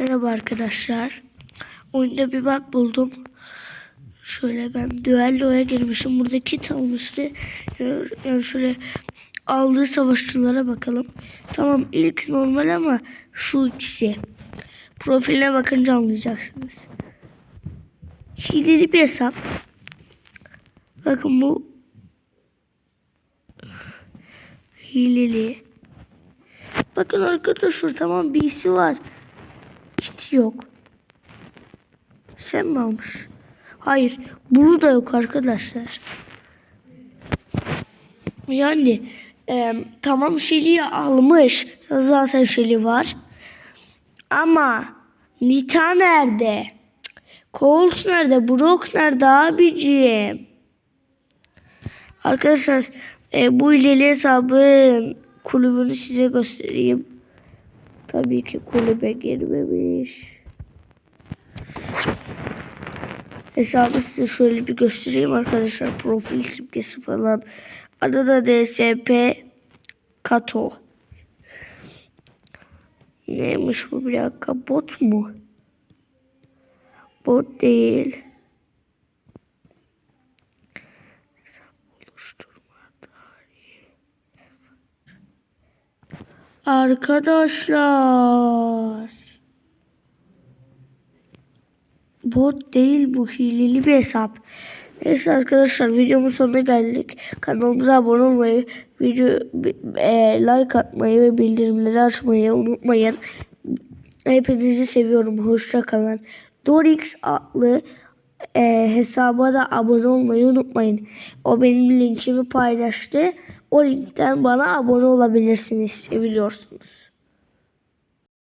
Merhaba arkadaşlar. Oyunda bir bak buldum. Şöyle ben düelloya girmişim. Burada kit almıştı. Yani şöyle aldığı savaşçılara bakalım. Tamam ilk normal ama şu ikisi. Profiline bakınca anlayacaksınız. Hileli bir hesap. Bakın bu hileli. Bakın arkadaşlar tamam birisi var. Yok. Sen mi almış? Hayır. Bunu da yok arkadaşlar. Yani e, tamam Şeli'yi almış. Zaten Şeli var. Ama Nita nerede? Colt nerede? Brock nerede abiciğim? Arkadaşlar e, bu ileli hesabın kulübünü size göstereyim. Tabii ki kulübe girmemiş. Hesabı size şöyle bir göstereyim arkadaşlar. Profil simgesi falan. Adı da DSP Kato. Neymiş bu bir dakika? Bot mu? Bot değil. Arkadaşlar. Bot değil bu hileli bir hesap. Neyse arkadaşlar videomun sonuna geldik. Kanalımıza abone olmayı, video e, like atmayı ve bildirimleri açmayı unutmayın. Hepinizi seviyorum. Hoşça kalın. Dorix adlı e, hesaba da abone olmayı unutmayın. O benim linkimi paylaştı. O linkten bana abone olabilirsiniz. Seviliyorsunuz.